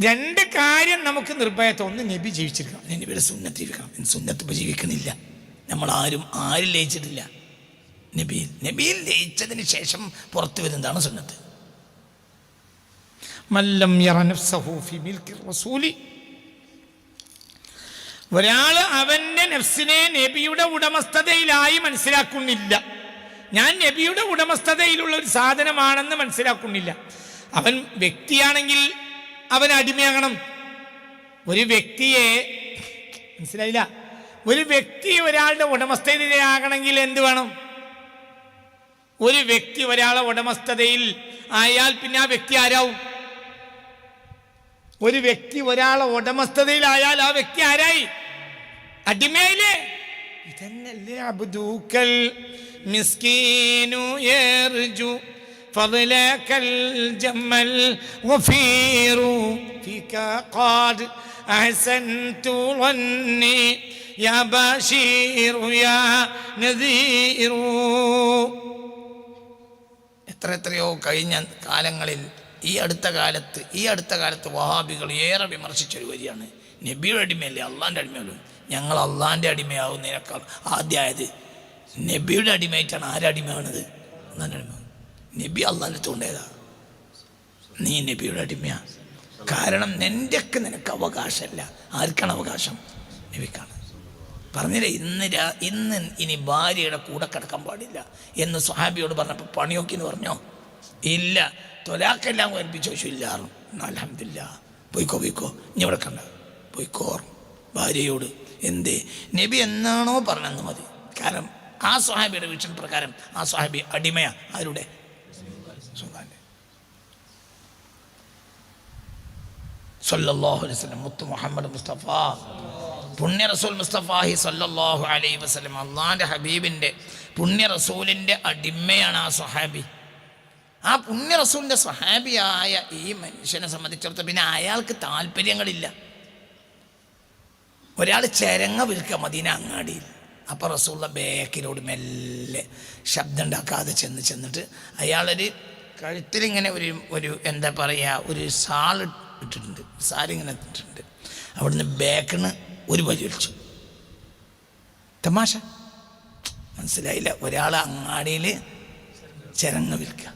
രണ്ട് കാര്യം നമുക്ക് നിർഭയത്തെ ഒന്ന് നബി ജീവിച്ചിരിക്കണം. നബിയുടെ സുന്നത്ത് ജീവിക്കണം. സുന്നത്ത് ഇപ്പം ജീവിക്കുന്നില്ല നമ്മൾ ആരും ആരും ലയിച്ചിട്ടില്ല. നബിയിൽ നബിയിൽ ലയിച്ചതിന് ശേഷം പുറത്തു വരുന്നതാണ് സുന്നത്ത്. മല്ലം റസൂലി. ഒരാൾ അവന്റെ നഫ്സിനെ നബിയുടെ ഉടമസ്ഥതയിലായി മനസ്സിലാക്കുന്നില്ല. ഞാൻ നബിയുടെ ഉടമസ്ഥതയിലുള്ള ഒരു സാധനമാണെന്ന് മനസ്സിലാക്കുന്നില്ല. അവൻ വ്യക്തിയാണെങ്കിൽ അവൻ അടിമയാകണം. ഒരു വ്യക്തിയെ മനസ്സിലായില്ല. ഒരു വ്യക്തി ഒരാളുടെ ഉടമസ്ഥതയിലാകണമെങ്കിൽ എന്ത് വേണം? ഒരു വ്യക്തി ഒരാളെ ഉടമസ്ഥതയിൽ ആയാൽ പിന്നെ ആ വ്യക്തി ആരാവും? ഒരു വ്യക്തി ഒരാളെ ഉടമസ്ഥതയിലായാൽ ആ വ്യക്തി ആരായി? അടിമയില്ലേ ഇതന്നല്ലേ അബ്ദൂക്കൽ മിസ്കീനു യർജു فضلك الجمل غفير فيك قد أحسنت ظني يا بشير يا نذير എത്ര എത്രയോ കഴിഞ്ഞ കാലങ്ങളിൽ ഈ അടുത്ത കാലത്ത് ഈ അടുത്ത കാലത്ത് വഹാബികൾ ഏറെ വിമർശിച്ചൊരു വരിയാണ് നബിയുടെ അടിമയല്ലേ അള്ളാൻ്റെ അടിമയല്ലോ ഞങ്ങൾ അള്ളാൻ്റെ അടിമയാവുന്നതിനേക്കാൾ ആദ്യമായത് നബിയുടെ അടിമയായിട്ടാണ് ആരടിമയാണത് അള്ളാൻ്റെ അടിമ നബി അള്ളാന്റെ തോണ്ടേതാ നീ നബിയുടെ അടിമയാ. കാരണം നിന്റെയൊക്കെ നിനക്ക് അവകാശമല്ല. ആർക്കാണ് അവകാശം? നബിക്കാണ്. പറഞ്ഞില്ലേ ഇന്ന് രാ ഇന്ന് ഇനി ഭാര്യയുടെ കൂടെ കിടക്കാൻ പാടില്ല എന്ന് സ്വഹാബിയോട് പറഞ്ഞപ്പോൾ പണിയൊക്കെ എന്ന് പറഞ്ഞോ? ഇല്ല. തൊലാക്കെല്ലാം ഏൽപ്പിച്ചു ചോദിച്ചു ഇല്ലാറും അലഹമില്ല പോയിക്കോ പോയിക്കോ. ഇനി ഇവിടെ കണ്ട. പോയിക്കോ ഭാര്യയോട് എന്തേ? നബി എന്നാണോ പറഞ്ഞെന്ന് മതി. കാരണം ആ സ്വഹാബിയുടെ വീക്ഷണ പ്രകാരം ആ സ്വഹാബി അടിമയാ. ആരുടെ? സുഖാന്റെ സല്ലല്ലാഹു അലൈഹി വസല്ലം മുത്തു മുഹമ്മദ് മുസ്തഫ പുണ്യ റസൂൽ മുസ്തഫാഹി സല്ലല്ലാഹു അലൈഹി വസല്ലം അള്ളാഹിന്റെ ഹബീബിന്റെ പുണ്യ റസൂലിന്റെ അടിമയാണ് ആ സ്വഹാബി. ആ പുണ്യ റസൂലിന്റെ സ്വഹാബിയായ ഈ മനുഷ്യനെ സംബന്ധിച്ചിടത്തോളം പിന്നെ അയാൾക്ക് താല്പര്യങ്ങളില്ല. ഒരാൾ ചെരങ്ങ വിൽക്കുക മദീന അങ്ങാടിയിൽ. അപ്പോൾ റസൂള്ള ബേക്കിലോട് മെല്ലെ ശബ്ദം ഉണ്ടാക്കാതെ ചെന്ന് ചെന്നിട്ട് അയാളൊരു കഴുത്തിലിങ്ങനെ ഒരു ഒരു എന്താ പറയുക ഒരു സാൾ ഇട്ടിട്ടുണ്ട്. സാലിങ്ങനെ ഇട്ടിട്ടുണ്ട്. അവിടുന്ന് ബാക്കിന് ഒരു വഴി വലിച്ചു തമാശ. മനസ്സിലായില്ല. ഒരാൾ അങ്ങാടിയിൽ ചിരങ്ങ വിൽക്കുക.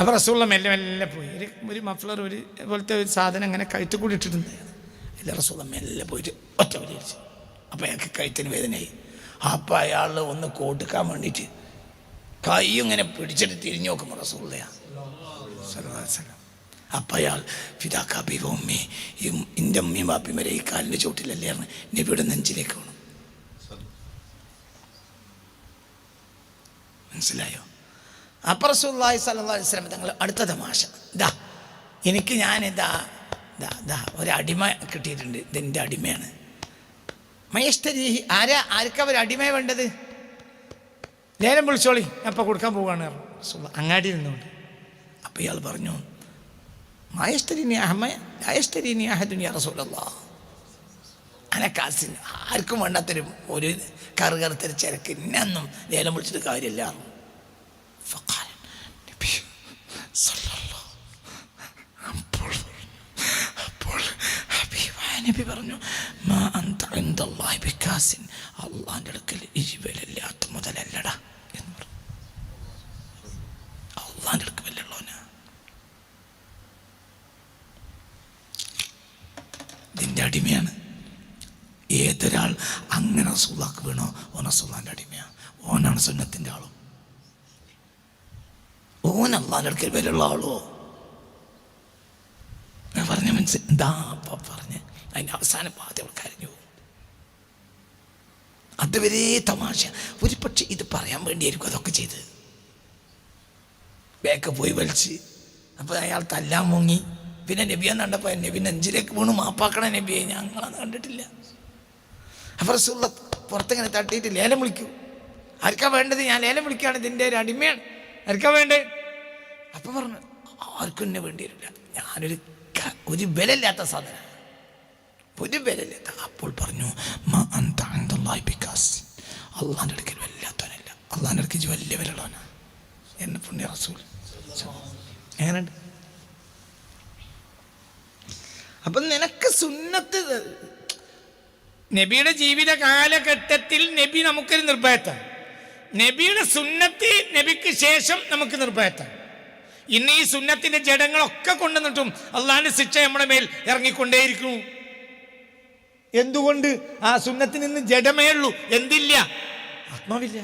അപ്പോൾ റസൂള്ള മെല്ലെ മെല്ലെ പോയി. ഒരു ഒരു മഫ്ലർ ഒരു പോലത്തെ ഒരു സാധനം അങ്ങനെ കഴുത്ത് കൂടി ഇട്ടിട്ടുണ്ട്. അല്ല റസൂള്ള മെല്ലെ പോയിട്ട് ഒറ്റ വലി വലിച്ചു അപ്പോൾ അയാൾക്ക് കഴുത്തിന് വേദനയായി. അപ്പോൾ അയാൾ ഒന്ന് കോട്ടിക്കാൻ വേണ്ടിയിട്ട് കൈ ഇങ്ങനെ പിടിച്ചിട്ട് തിരിഞ്ഞു നോക്കുമ്പോൾ റസൂള്ളയാ സലം അപ്പം അയാൾ ഫിദാക്കാബി ഉമ്മി എന്റെ ഉമ്മയും ബാപ്പിയും വരെ ഈ കാലിന്റെ ചോട്ടിലല്ലേ നബിയുടെ നെഞ്ചിലേക്ക് വേണം. മനസ്സിലായോ? അപ്പറസുല്ലായി സല്ലാ വസ്ലം തങ്ങൾ അടുത്ത തമാശ. ദാ എനിക്ക് ഞാൻ ഇതാ ഇതാ ഒരടിമ കിട്ടിയിട്ടുണ്ട്. ഇതെന്റെ അടിമയാണ്. മഹേഷ്തരി ആരാ ആർക്കാ ഒരു അടിമ വേണ്ടത്? നേരം വിളിച്ചോളി. ഞാൻ അപ്പോൾ കൊടുക്കാൻ പോവുകയാണ് അങ്ങാടി നിന്നുകൊണ്ട്. അപ്പോൾ ഇയാൾ പറഞ്ഞു അനക്കാസിന് ആർക്കും വേണ്ടാത്തൊരു ഒരു കറു കറുത്തൊരു ചിരക്ക് ഇന്നൊന്നും നേരം വിളിച്ചിട്ട് കാര്യമില്ല നബി പറഞ്ഞു മാ അള്ളാഹിന്റെ അടുക്കൽ ഇരിവലില്ലാത്ത മുതലല്ലടാ. അടിമയാണ്. ഏതൊരാൾ അങ്ങനെ റസൂലാക്ക് വീണോ ഓൻ റസൂലാന്റെ അടിമയാണ് ഓനാണ് സുന്നത്തിന്റെ ആളും. ഓൻ അള്ളാന്റെ വരെയുള്ള ആളോ. ഞാൻ പറഞ്ഞ മനസ്സിൽ എന്താ പറഞ്ഞ്? അതിന്റെ അവസാനം പാതി അവൾ കരഞ്ഞു അതുവരെ തമാശ. ഒരു പക്ഷെ ഇത് പറയാൻ വേണ്ടിയായിരിക്കും അതൊക്കെ ചെയ്ത് ബേക്ക് പോയി വലിച്ച്. അപ്പോൾ അയാൾ തല്ലാൻ മുങ്ങി. പിന്നെ നബിയെന്ന് കണ്ടപ്പോൾ നബി നെഞ്ചിലേക്ക് വീണു മാപ്പാക്കണ നബിയെ. ഞങ്ങളത് കണ്ടിട്ടില്ല. അപ്പോൾ റസൂള്ള പുറത്തിങ്ങനെ തട്ടിയിട്ട് ലേലം വിളിക്കൂ. ആർക്കാ വേണ്ടത്? ഞാൻ ലേലം വിളിക്കുകയാണ്. ഇതിന്റെ ഒരു അടിമയാണ്. ആർക്കാ വേണ്ടേ? അപ്പൊ പറഞ്ഞു ആർക്കും എന്നെ വേണ്ടി വരില്ല ഞാനൊരു ഒരു ബലമില്ലാത്ത സാധനം. ഒരു ബലമില്ലാത്ത. അപ്പോൾ പറഞ്ഞു അള്ളാന്റെ അടുക്കൽ വല്ലാത്തവനല്ല. അള്ളാന്റെ അടുക്കൽ വലിയ വിലയുള്ളവനാ എന്നെ പുണ്യ റസൂൽ. എങ്ങനെയുണ്ട്? അപ്പം നിനക്ക് സുന്നത്ത് നബിയുടെ ജീവിത കാലഘട്ടത്തിൽ നബി നമുക്കൊരു നിർഭയത്താണ് നബിയുടെ സുന്നത്ത് നബിക്ക് ശേഷം നമുക്ക് നിർഭയത്താണ് ഇന്ന് ഈ സുന്നത്തിന്റെ ജഡങ്ങളൊക്കെ കൊണ്ടുവന്നിട്ടും അള്ളാഹിന്റെ ശിക്ഷ നമ്മുടെ മേൽ ഇറങ്ങിക്കൊണ്ടേയിരിക്കുന്നു. എന്തുകൊണ്ട് ആ സുന്നത്തിൽ നിന്ന് ജഡമേ ഉള്ളൂ? എന്തില്ല? ആത്മാവില്ല.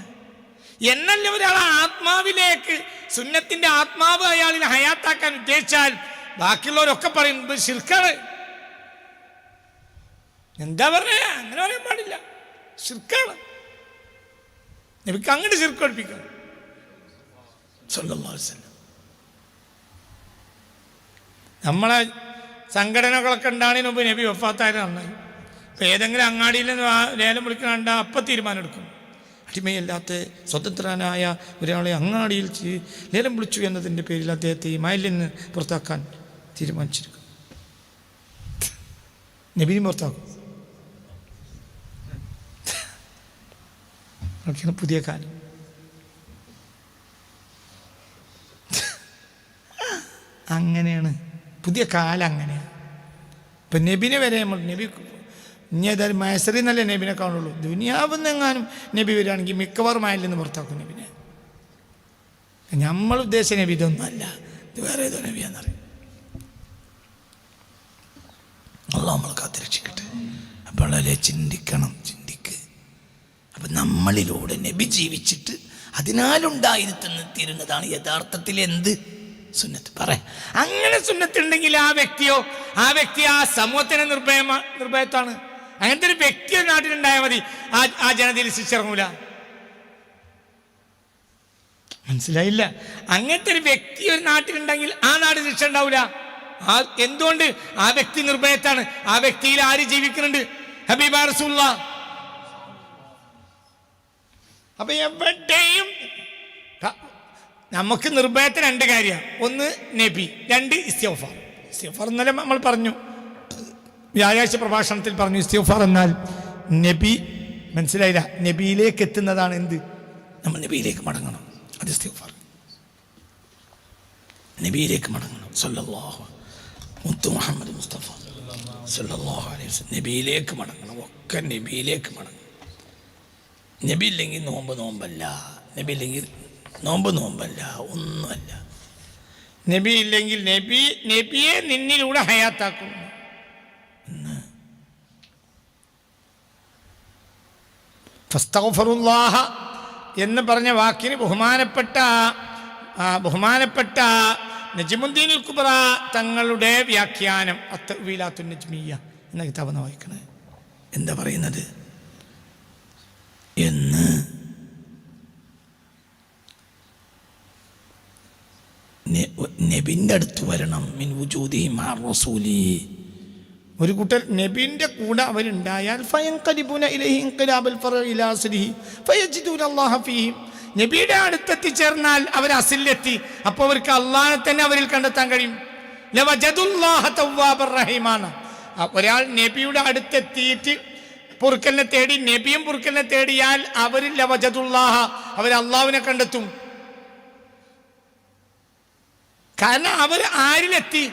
എന്നല്ല ഒരാൾ ആത്മാവിലേക്ക് സുന്നത്തിന്റെ ആത്മാവ് അയാളിനെ ഹയാത്താക്കാൻ ഉദ്ദേശിച്ചാൽ ബാക്കിയുള്ളവരൊക്കെ പറയുന്നത് ശിർക്കാണ്. എന്താ പറഞ്ഞ? അങ്ങനെ പറയാൻ പാടില്ല. ശിർക്കാണ്. നബിക്ക് അങ്ങോട്ട് ശിർക്ക് പഠിപ്പിക്കാം സല്ലല്ലാഹു അലൈഹി വസല്ലം. നമ്മളെ സംഘടനകളൊക്കെ ഉണ്ടാകുന്നതിന് മുമ്പ് നബി വഫാത്തായാലും നന്നായി. ഇപ്പം ഏതെങ്കിലും അങ്ങാടിയിൽ നിന്ന് ലേലം വിളിക്കുന്ന കണ്ട അപ്പം തീരുമാനം എടുക്കും. അടിമയല്ലാത്ത സ്വതന്ത്രനായ ഒരാളെ അങ്ങാടിയിൽ ലേലം വിളിച്ചു എന്നതിന്റെ പേരിൽ അദ്ദേഹത്തെ മയലിൽ നിന്ന് പുറത്താക്കാൻ തീരുമാനിച്ചിരിക്കും നബിനി അതൊക്കെയാണ് പുതിയ കാലം. അങ്ങനെയാണ്. പുതിയ കാലം അങ്ങനെയാണ്. ഇപ്പം നബിനെ വരെ നമ്മൾ നബി ഇനി ഏതായാലും മയസറി എന്നല്ലേ നബിനെ കാണുള്ളൂ. ദുനിയാവെന്നെങ്ങാനും നബി വരികയാണെങ്കിൽ മിക്കവാറും ആയില്ലെന്ന് പുറത്താക്കും നബിനെ. നമ്മൾ ഉദ്ദേശിച്ച നബി ഇതൊന്നുമല്ല. ഇത് വേറെ ഏതോ നബിയാന്നറിയും അല്ല നമ്മൾ കാത്തിരക്ഷിക്കട്ടെ. അപ്പോൾ വളരെ ചിന്തിക്കണം ചിന്തിക്ക്. അപ്പം നമ്മളിലൂടെ നബി ജീവിച്ചിട്ട് അതിനാലുണ്ടായിരുത്തുന്ന തീരുന്നതാണ് യഥാർത്ഥത്തിൽ എന്ത്? സുന്നത്ത്. പറ. അങ്ങനെ സുന്നത്തുണ്ടെങ്കിൽ ആ വ്യക്തിയോ ആ വ്യക്തി ആ സമൂഹത്തിന് നിർഭയ നിർഭയത്താണ് അങ്ങനത്തെ ഒരു വ്യക്തി നാട്ടിലുണ്ടായാൽ മതി. ആ ആ ജനതയിൽ ശിച്ചിറങ്ങൂല മനസ്സിലായില്ല? അങ്ങനത്തെ ഒരു വ്യക്തി ഒരു നാട്ടിലുണ്ടെങ്കിൽ ആ നാട് ശിക്ഷ ഉണ്ടാവില്ല ആ എന്തുകൊണ്ട് ആ വ്യക്തി നിർഭയത്താണ്? ആ വ്യക്തിയിൽ ആര് ജീവിക്കുന്നുണ്ട്? ഹബീബ റസൂല്ല അപ്പൊ എവിടെയും നമുക്ക് നിർഭയത്തിന് രണ്ട് കാര്യമാണ് ഒന്ന് നബി രണ്ട് ഇസ്തിഫാർ ഇസ്തിഫാർ ഇന്നലെ നമ്മൾ പറഞ്ഞു. വ്യാഴാഴ്ച പ്രഭാഷണത്തിൽ പറഞ്ഞു ഇസ്തിഫാർ എന്നാൽ നബി മനസ്സിലായില്ല. നബിയിലേക്ക് എത്തുന്നതാണ് എന്ത്? നമ്മൾ നബിയിലേക്ക് മടങ്ങണം. അത് ഇസ്തിഫാർ നബിയിലേക്ക് മടങ്ങണം. സല്ലല്ലാഹു മുത്തു മുഹമ്മദ് മുസ്തഫ അലൈഹി നബിയിലേക്ക് മടങ്ങണം. ഒക്കെ നബിയിലേക്ക് മടങ്ങണം. നബി ഇല്ലെങ്കിൽ നോമ്പ് നോമ്പല്ല. നബി ഇല്ലെങ്കിൽ നോമ്പ് നോമ്പല്ല. ഒന്നുമല്ല. നബി ഇല്ലെങ്കിൽ നബി നബിയെ നിന്നിലൂടെ ഹയാത്താക്കും. ഫസ്തഗ്ഫിറുല്ലാഹ എന്ന് പറഞ്ഞ വാക്കിന് ബഹുമാനപ്പെട്ട ബഹുമാനപ്പെട്ട നജിമുദ്ദീൻ കുബറ തങ്ങളുടെ വ്യാഖ്യാനം അത്തവീലാത്തു നജ്മിയ എന്ന കിതാബെന്ന് വായിക്കുന്നത് എന്താ പറയുന്നത്? എന്ന്. നബിന്റെ അടുത്ത് വരണം. മിൻ വുജൂദി മാർ റസൂലി. ഒരു കൂട്ടർ നബിന്റെ കൂടെ അവരുണ്ടായാൽ ഫയൻകലിബുന ഇലൈഹി ഇൻഖിലാബൽ ഫറഇ ഇലാ അസ്ലിഹി ഫയജിദൂന അല്ലാഹ ഫീഹിം. നബിയുടെ അടുത്തെത്തിച്ചേർന്നാൽ അവർ അസിലെത്തി. അപ്പോൾ അവർക്ക് അള്ളാഹെ തന്നെ അവരിൽ കണ്ടെത്താൻ കഴിയും. റഹീമാണ്. ഒരാൾ നബിയുടെ അടുത്തെത്തിയിട്ട് പൊറുക്കലിനെ തേടി നബിയും പൊറുക്കലിനെ തേടിയാൽ അവർ ലവജതുല്ലാഹ അവർ അള്ളാഹുവിനെ കണ്ടെത്തും. കാരണം അവർ ആരിലെത്തി?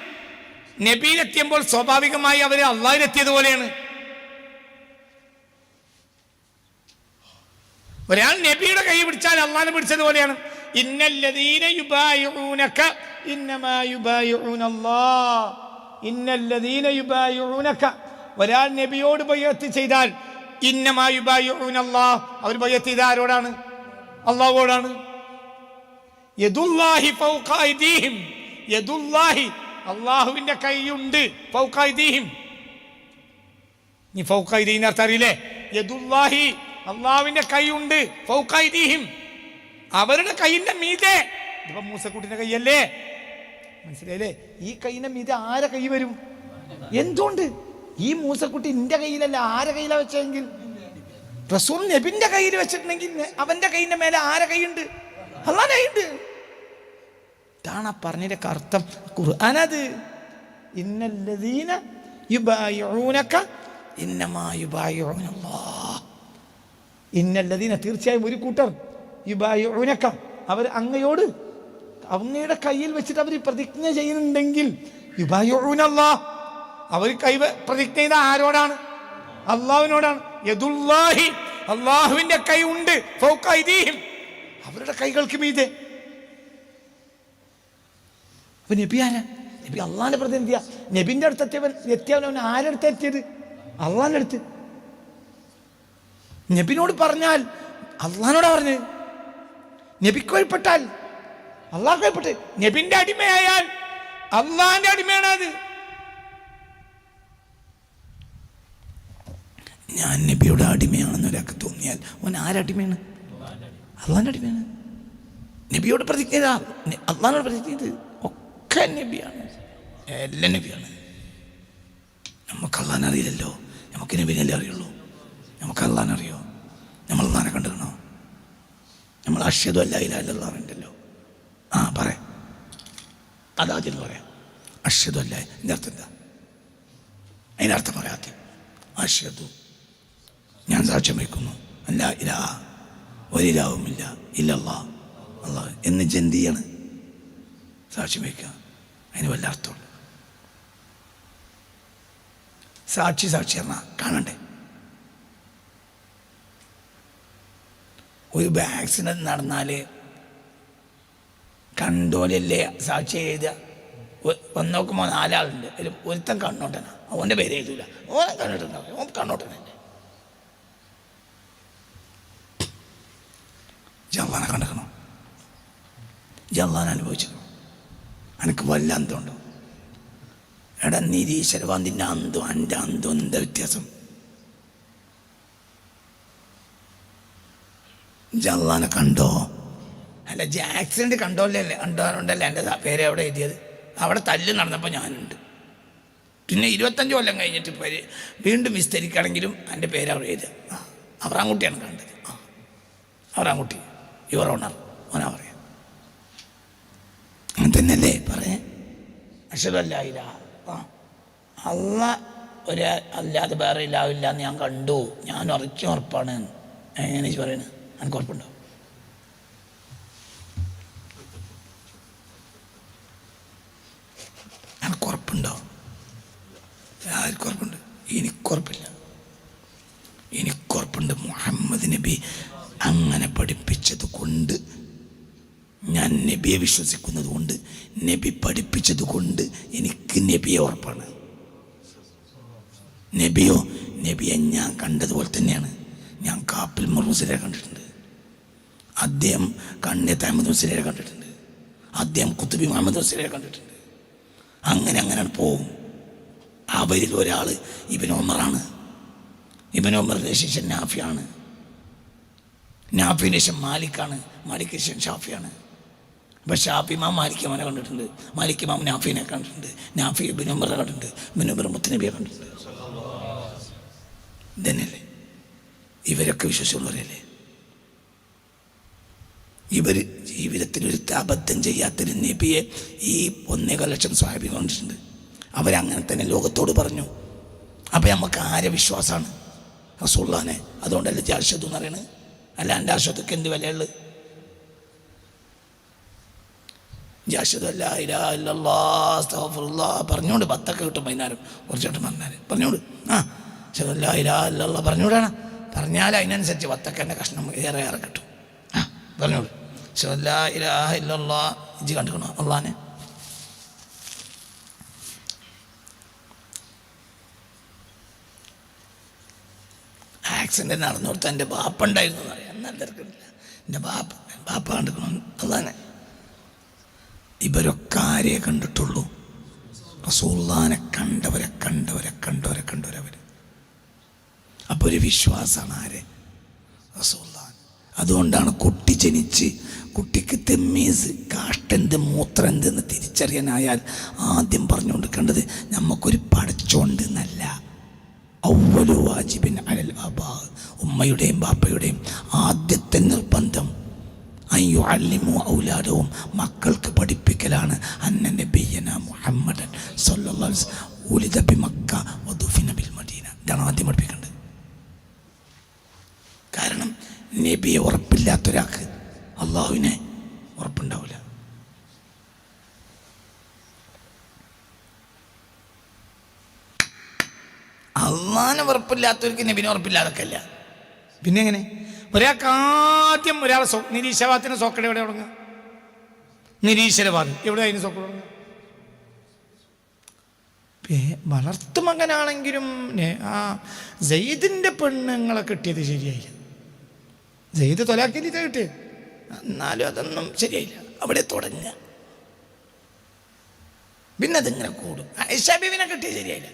നബിയിലെത്തിയപ്പോൾ സ്വാഭാവികമായി അവർ അള്ളാഹിലെത്തിയതുപോലെയാണ് ഒരാൾ നബിയുടെ കൈ പിടിച്ചാൽ അള്ളാഹിനെ ഇന്നല്ലദീന യുബായിഊനക ഒരാൾ നബിയോട് ബയ്യത്ത് ചെയ്താൽ ഇന്നമാ അവർ ബയ്യത്ത് ചെയ്ത ആരോടാണ്? അള്ളാഹുവോടാണ്. യദുല്ലാഹി യദുല്ലാഹി അള്ളാഹുവിന്റെ കൈയുണ്ട്. ഫൗഖൈദീഹിം നീ ഫൗഖ ഐദീഹിന്റെ അറിയില്ലേ? യദുല്ലാഹി അള്ളാഹുവിന്റെ കൈയുണ്ട്. ഫൗഖൈദീഹിം അവരുടെ കൈയിന്റെ മീതെ. ഇപ്പൊ മൂസക്കുട്ടിന്റെ കൈയല്ലേ? മനസ്സിലായില്ലേ? ഈ കൈയിന്റെ മീതെ ആരെ കൈ വരും? എന്തുകൊണ്ട്? ഈ മൂസക്കുട്ടി എന്റെ കയ്യിലല്ല ആരെ കയ്യിലാ വെച്ചെങ്കിൽ റസൂൽ നബിന്റെ കയ്യിൽ വെച്ചിട്ടുണ്ടെങ്കിൽ അവന്റെ കൈയിന്റെ മേലെ ആരെ കൈയുണ്ട്? അള്ളാന്റെ കൈയുണ്ട്. ഇതാണ് ആ പറഞ്ഞതിന്റെ അർത്ഥം. ഖുർആനത് ഇന്നല്ലദീന യുബായിഊനക ഇന്നമാ യുബായിഊനല്ലാഹ് ഇന്നല്ലദീന തീർച്ചയായും ഒരു കൂട്ടർ യുബായിഊനക. അവർ അങ്ങയോട് അങ്ങയുടെ കയ്യിൽ വെച്ചിട്ട് അവർ പ്രതിജ്ഞ ചെയ്യുന്നുണ്ടെങ്കിൽ യുബായൂനല്ലാ അവർ കൈ പ്രതിജ്ഞ ചെയ്ത ആരോടാണ്? അള്ളാഹുവിനോടാണ്. അള്ളാഹുവിന്റെ കൈ ഉണ്ട്. അവരുടെ കൈകൾക്ക് മീതെ. അപ്പൊ നബി ആരാ? നബി അള്ളാന്റെ പ്രതിനിധിയാ നബിന്റെ അടുത്ത് എത്തിയവൻ എത്തിയവൻ അവൻ ആരടുത്ത് എത്തിയത്? അള്ളാന്റെ അടുത്ത്. നബിനോട് പറഞ്ഞാൽ അള്ളഹാനോടാ പറഞ്ഞത്. നബിക്ക് വഴിപ്പെട്ടാൽ അള്ളാഹ് വഴിപ്പെട്ട്. നബിന്റെ അടിമയായാൽ അള്ളാന്റെ അടിമയാണ് അത്. ഞാൻ നബിയുടെ അടിമയാണെന്ന് ഒരാൾക്ക് തോന്നിയാൽ അവൻ ആരടിമയാണ് അള്ളാന്റെ അടിമയാണ്. നബിയോട് പ്രതിജ്ഞ അള്ളഹാനോട് പ്രതിജ്ഞ ചെയ്ത് നബിയാണ്. എല്ലാ നബിയാണ്. നമുക്ക് അള്ളഹാൻ അറിയില്ലല്ലോ. നമുക്ക് നബിനല്ലേ അറിയുള്ളൂ? നമുക്ക് അള്ളഹാൻ അറിയോ? നമ്മൾ അള്ളഹാനെ കണ്ടിരണോ നമ്മൾ അഷ്യതും അല്ല ഇല്ലല്ലോ ആ പറ. അതാദ്യം പറയാം അഷ്യതും അല്ല എന്റെ അർത്ഥം എന്താ? അതിന്റെ അർത്ഥം പറയാത്ത അഷ്യതു ഞാൻ സാക്ഷ്യം വയ്ക്കുന്നു അല്ല ഇലാ ഒരിലാവുമില്ല ഇല്ലല്ലാ. അള്ളാഹ് എന്ന് ജന്തിയാണ് സാക്ഷ്യം വയ്ക്കുക അതിന് വല്ല അർത്ഥമുണ്ട് സാക്ഷി സാക്ഷി എന്നാ കാണണ്ടേ? ഒരു ആക്സിഡന്റ് നടന്നാൽ കണ്ടോലല്ലേ? സാക്ഷി എഴുതുക. ഒ- ഒന്ന് നോക്കുമ്പോൾ നാലാളുണ്ട്. ഒരുത്തൻ കണ്ണോട്ടനാ. അവന്റെ പേര് എഴുതൂല. ഓൻ കണ്ണോട്ടുണ്ടാവും ഓൻ കണ്ണോട്ടനല്ലേ? ജവാനെ കണ്ടിക്കണം ജവാൻ അനുഭവിച്ചിരിക്കണം എനിക്ക് വല്ല എടാ നിരീശ്വരവാന്തിന്റെ അന്തം എന്റെ അന്തം എന്താ വ്യത്യാസം? ജല്ലാനെ കണ്ടോ? അല്ല ജ ആക്സിഡന്റ് കണ്ടോല്ലേ? കണ്ടോണ്ടല്ലേ എന്റെ പേര് എവിടെ എഴുതിയത്? അവിടെ തല്ല് നടന്നപ്പോൾ ഞാനുണ്ട്. പിന്നെ ഇരുപത്തഞ്ച് കൊല്ലം കഴിഞ്ഞിട്ട് പേര് വീണ്ടും വിസ്തരിക്കുകയാണെങ്കിലും എന്റെ പേര് അവിടെ എഴുതുക. അവറാൻകുട്ടിയാണ് കണ്ടത്. ആ അവറാൻകുട്ടി യുവർ ഓണർ ഓനാ പറയാം അങ്ങനെ തന്നെയല്ലേ പറയേ ആ അല്ല ഒരു അല്ലാതെ വേറെ ഇല്ലാവില്ല എന്ന് ഞാൻ കണ്ടു. ഞാൻ ഉറച്ചും ഉറപ്പാണ്. എങ്ങനെ പറയുന്നത് എനിക്ക് ഉറപ്പുണ്ടോ? എനിക്ക് ഉറപ്പുണ്ടോ? ആർക്കും ഉറപ്പുണ്ട്. എനിക്കുറപ്പില്ല എനിക്കുറപ്പുണ്ട് മുഹമ്മദ് നബി അങ്ങനെ പഠിപ്പിച്ചത് കൊണ്ട് ഞാൻ നബിയെ വിശ്വസിക്കുന്നത് കൊണ്ട് നബി പഠിപ്പിച്ചത് കൊണ്ട് എനിക്ക് നബിയെ ഉറപ്പാണ്. നബിയോ നബിയെ ഞാൻ കണ്ടതുപോലെ തന്നെയാണ്. ഞാൻ കാപ്പിൽ മുർമുസിലെ കണ്ടിട്ടുണ്ട്. അദ്ദേഹം കണ്ണെ അഹമ്മദ് മുസ്ലിയെ കണ്ടിട്ടുണ്ട്. അദ്ദേഹം കുത്തുബി മുഹമ്മദ് മുസ്ലിയെ കണ്ടിട്ടുണ്ട്. അങ്ങനെ അങ്ങനെ പോവും. അവരിൽ ഒരാൾ ഇബൻ ഒമറാണ് ശേഷം നാഫിയാണ് നാഫിന് ശേഷം മാലിക്കാണ് മാലിക്കിന് ശേഷം ഷാഫിയാണ് അപ്പം ഷാഫിമാം മാം മാലിക് ഇമാനെ കണ്ടിട്ടുണ്ട്. മാലിക് നാഫീനെ കണ്ടിട്ടുണ്ട്. നാഫി ബിനുമർ കണ്ടിട്ടുണ്ട്. ബിനുമർ മുത്തനബിയെ കണ്ടിട്ടുണ്ട്. ഇതന്നെയല്ലേ? ഇവരൊക്കെ വിശ്വസിച്ചുള്ളവരല്ലേ ഇവർ ജീവിതത്തിൽ ഒരു അബദ്ധം ചെയ്യാത്തൊരു നബിയെ ഈ ഒന്നേകാൽ ലക്ഷം സ്വാഭാവിക കണ്ടിട്ടുണ്ട്. അവരങ്ങനെ തന്നെ ലോകത്തോട് പറഞ്ഞു. അപ്പം നമുക്ക് ആരെ വിശ്വാസമാണ്? റസൂള്ളാനെ അതുകൊണ്ടല്ല ജാഷദ് എന്ന് പറയണത്? അല്ല എന്റെ ആശ്വത്തൊക്കെ എന്ത് വിലയുള്ളത് ജാഷദ് അല്ല ഇലാ ഇല്ലല്ലാ അസ്തഗ്ഫിറുല്ലാ പറഞ്ഞോണ്ട് പത്തൊക്കെ കിട്ടും വൈകുന്നേരം. കുറച്ചോട്ട് പറഞ്ഞാൽ പറഞ്ഞോട് ആ അല്ല ഇലാ ഇല്ലല്ലാ പറഞ്ഞോടാണ് പറഞ്ഞാൽ അതിനനുസരിച്ച് പത്തൊക്കെ എന്റെ കഷ്ണം ഏറെ ഏറെ കിട്ടും. ആ പറഞ്ഞോളൂ അല്ല ഇലാ ഇല്ലല്ലാ ഇജ്ജ് കണ്ടുക്കണോ അള്ളാനെ? ആക്സിഡന്റ് നടന്നോടത്ത് എന്റെ ബാപ്പ ഉണ്ടായിരുന്നു എന്നറിയാം. എന്നാൽ തിരക്കില്ല. എന്റെ ബാപ്പ ബാപ്പ കണ്ടുക്കണം അള്ളാനെ? ഇവരൊക്കെ ആരെ കണ്ടിട്ടുള്ളൂ? റസൂള്ളാനെ കണ്ടവരെ കണ്ടവരെ കണ്ടവരെ കണ്ടവരവർ അപ്പോൾ ഒരു വിശ്വാസമാണ് ആരെ? റസൂള്ളാൻ അതുകൊണ്ടാണ് കുട്ടി ജനിച്ച് കുട്ടിക്ക് തെമ്മീസ് കാഷ്ടന്റെ മൂത്രം എന്തെന്ന് തിരിച്ചറിയാനായാൽ ആദ്യം പറഞ്ഞു കൊടുക്കേണ്ടത് നമുക്കൊരു പടച്ചോണ്ട് എന്നല്ല. ഔവലു വാജിബിൻ അലൽ അബാ. ഉമ്മയുടെയും ബാപ്പയുടെയും ആദ്യത്തെ നിർബന്ധം അയ്യോ അല്ലിമു ഔലാദവും മക്കൾക്ക് പഠിപ്പിക്കലാണ് അന്ന നബിയന മുഹമ്മദൻ മക്ക ഇതാണ് ആദ്യം പഠിപ്പിക്കേണ്ടത്. കാരണം നബിയെ ഉറപ്പില്ലാത്തൊരാൾക്ക് അള്ളാഹുവിനെ ഉറപ്പുണ്ടാവില്ല. അള്ളാഹിനെ ഉറപ്പില്ലാത്തവർക്ക് നബിനെ ഉറപ്പില്ലാതൊക്കെ അല്ല. പിന്നെ എങ്ങനെ? ഒരാൾക്ക് ആദ്യം ഒരാൾ നിരീശ്വരവാദത്തിന് സോക്കട എവിടെ തുടങ്ങുക നിരീശ്വരവാദം. എവിടെ അതിന് സോക്കട തുടങ്ങുക വളർത്തുമകനാണെങ്കിലും നെ- ആ ജയ്ദിന്റെ പെണ്ണുങ്ങളെ കിട്ടിയത് ശരിയായില്ല. ജയ്ദ് തൊലാക്കിയിട്ട് കിട്ടിയത്. എന്നാലും അതൊന്നും ശരിയായില്ല. അവിടെ തുടങ്ങുക. പിന്നെ അതിങ്ങനെ കൂടും. ഐഷാബീവിനെ കിട്ടിയത് ശരിയായില്ല.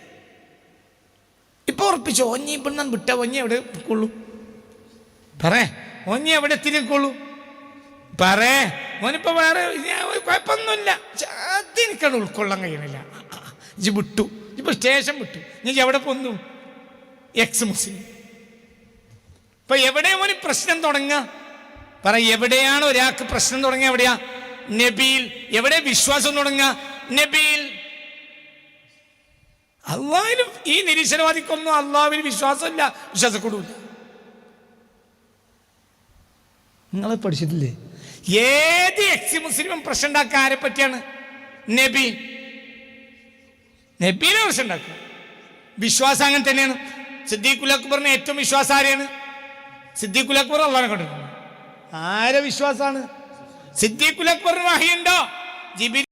ഇപ്പൊ ഉറപ്പിച്ചു? ഒഞ്ഞി പെണ്ണം വിട്ട ഒഞ്ഞി എവിടെ കൊള്ളു? പറേ. ഓഞ്ഞി എവിടെ എത്തിരിക്കുള്ളൂ പറേ. ഓനിപ്പോ വേറെ കുഴപ്പമൊന്നുമില്ല. അതെനിക്കത് ഉൾക്കൊള്ളാൻ കഴിയണില്ല. ഇജ് വിട്ടു. ഇപ്പൊ സ്റ്റേഷൻ വിട്ടു. നീ എവിടെ പോന്നു? എക്സ് മുസ്ലിം. ഇപ്പൊ എവിടെ ഓന് പ്രശ്നം തുടങ്ങുക? പറ എവിടെയാണ് ഒരാൾക്ക് പ്രശ്നം തുടങ്ങുക എവിടെയാ? നബിയിൽ. എവിടെ വിശ്വാസം തുടങ്ങുക? നബിയിൽ. അള്ളാഹിലും ഈ നിരീശ്വരവാദിക്കൊന്നും അള്ളാഹുവിന് വിശ്വാസമില്ല. വിശ്വാസക്കൂടില്ല. നിങ്ങൾ പഠിച്ചിട്ടില്ലേ? ഏത് എക്സി മുസ്ലിമും പ്രശ്നം ഉണ്ടാക്കുക ആരെ പറ്റിയാണ്? നബി. നബീനെ പ്രശ്നം ഉണ്ടാക്കുക വിശ്വാസം അങ്ങനെ തന്നെയാണ്. സിദ്ദീഖുൽ അക്ബറിന് ഏറ്റവും വിശ്വാസം ആരെയാണ്? സിദ്ദീഖുൽ അക്ബർ അള്ളാനെ ആരെ വിശ്വാസമാണ്? സിദ്ദീഖുൽ അക്ബറിന് വഹിയുണ്ടോ ജിബി